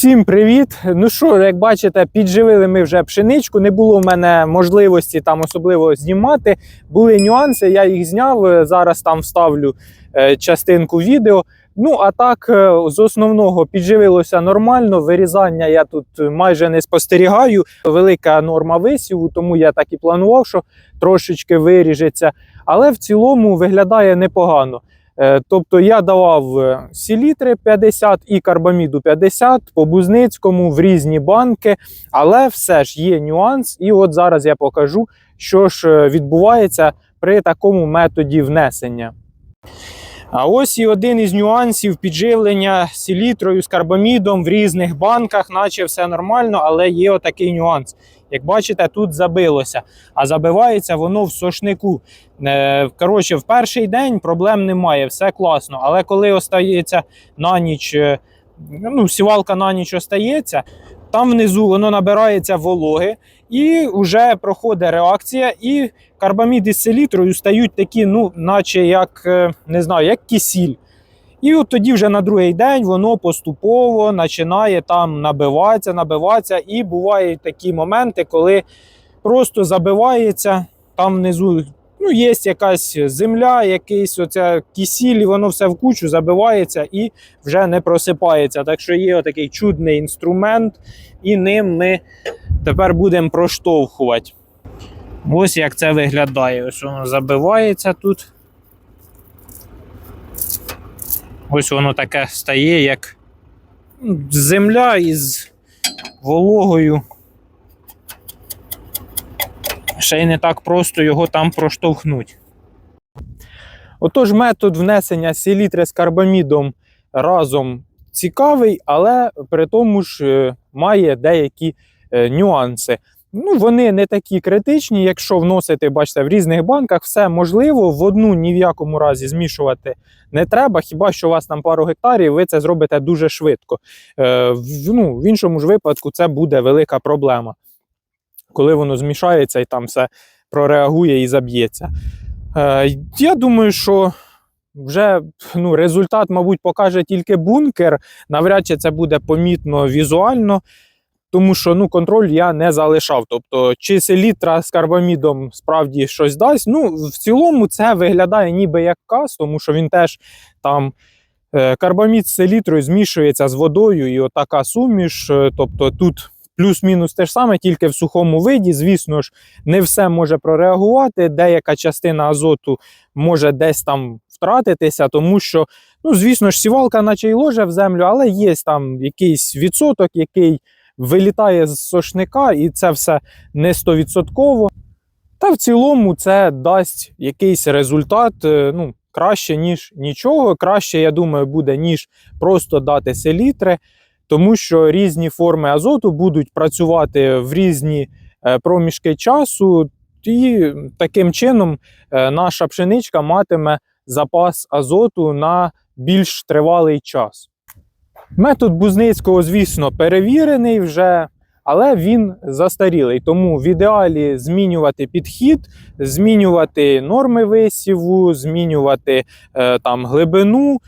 Усім привіт! Ну що, як бачите, підживили ми вже пшеничку. Не було в мене можливості там особливо знімати. Були нюанси, я їх зняв. Зараз там вставлю е, частинку відео. Ну, а так, е, з основного підживилося нормально. Вирізання я тут майже не спостерігаю. Велика норма висіву, тому я так і планував, що трошечки виріжеться. Але в цілому виглядає непогано. Е, Тобто я давав е, селітри 50 і карбаміду 50 по Бузницькому в різні банки, але все ж є нюанс. І от зараз я покажу, що ж е, відбувається при такому методі внесення. А ось і один із нюансів підживлення селітрою з карбамідом в різних банках, наче все нормально, але є отакий нюанс. Як бачите, тут забилося, а забивається воно в сошнику. Е, Коротше, в перший день проблем немає, все класно. Але коли остається на ніч, е, ну, сівалка на ніч остається, там внизу воно набирається вологи і вже проходить реакція, і карбамід із селітрою стають такі, ну, наче як е, не знаю, як кисіль. І от тоді вже на другий день воно поступово починає там набиватися, набиватися. І бувають такі моменти, коли просто забивається там внизу. Ну, є якась земля, якийсь оця кисіль, воно все в кучу забивається і вже не просипається. Так що є отакий чудний інструмент, і ним ми тепер будемо проштовхувати. Ось як це виглядає. Ось воно забивається тут. Ось воно таке стає, як земля із вологою. Ще й не так просто його там проштовхнуть. Отож, метод внесення селітри з карбамідом разом цікавий, але при тому ж е, має деякі е, нюанси. Ну, вони не такі критичні, якщо вносити, бачите, в різних банках все можливо, в одну ні в якому разі змішувати не треба. Хіба що у вас там пару гектарів, ви це зробите дуже швидко. Е, в, ну, в іншому ж випадку це буде велика проблема, коли воно змішається і там все прореагує і заб'ється. Е, я думаю, що вже ну, результат, мабуть, покаже тільки бункер. Навряд чи це буде помітно візуально тому що ну, контроль я не залишав. Тобто, чи селітра з карбамідом справді щось дасть. Ну, в цілому, це виглядає ніби як каз, тому що він теж там. е, Карбамід з селітрою змішується з водою, і отака суміш. е, Тобто тут плюс-мінус те ж саме, тільки в сухому виді. Звісно ж, не все може прореагувати. Деяка частина азоту може десь там втратитися, тому що, ну, звісно ж, сівалка, наче й ложе в землю, але є там якийсь відсоток, який вилітає з сошника, і це все не стовідсотково. Та в цілому це дасть якийсь результат. е, Ну, краще, ніж нічого. Краще, я думаю, буде, ніж просто дати селітри, тому що різні форми азоту будуть працювати в різні е, проміжки часу, і таким чином е, наша пшеничка матиме запас азоту на більш тривалий час. Метод Бузницького, звісно, перевірений вже, але він застарілий. Тому в ідеалі змінювати підхід, змінювати норми висіву, змінювати е, там глибину.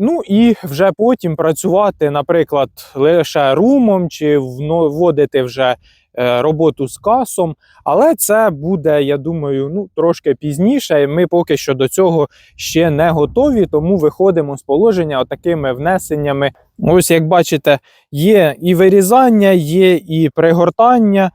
Ну і вже потім працювати, наприклад, лише румом чи вводити вже е, роботу з касом. Але це буде, я думаю, ну трошки пізніше. Ми поки що до цього ще не готові, тому виходимо з положення отакими внесеннями. Ось, як бачите, є і вирізання, є і пригортання.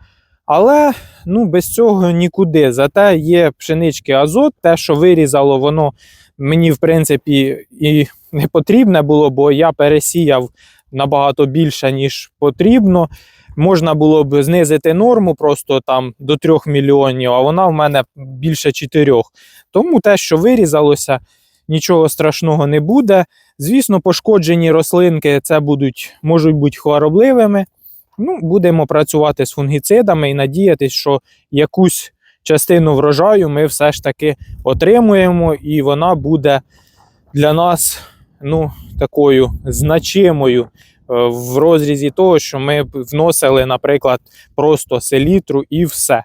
Але ну, без цього нікуди. Зате є пшенички азот, те, що вирізало, воно мені, в принципі, і не потрібне було, бо я пересіяв набагато більше, ніж потрібно. Можна було б знизити норму просто там до 3 мільйонів, а вона в мене більше 4. Тому те, що вирізалося, нічого страшного не буде. Звісно, пошкоджені рослинки це будуть, можуть бути хворобливими. Ну, будемо працювати з фунгіцидами і надіятися, що якусь частину врожаю ми все ж таки отримуємо, і вона буде для нас ну, такою значимою е, в розрізі того, що ми вносили, наприклад, просто селітру і все.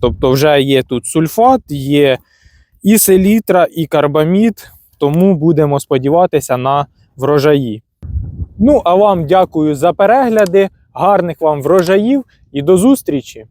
Тобто, вже є тут сульфат, є і селітра, і карбамід, тому будемо сподіватися на врожаї. Ну, а вам дякую за перегляди, гарних вам врожаїв і до зустрічі!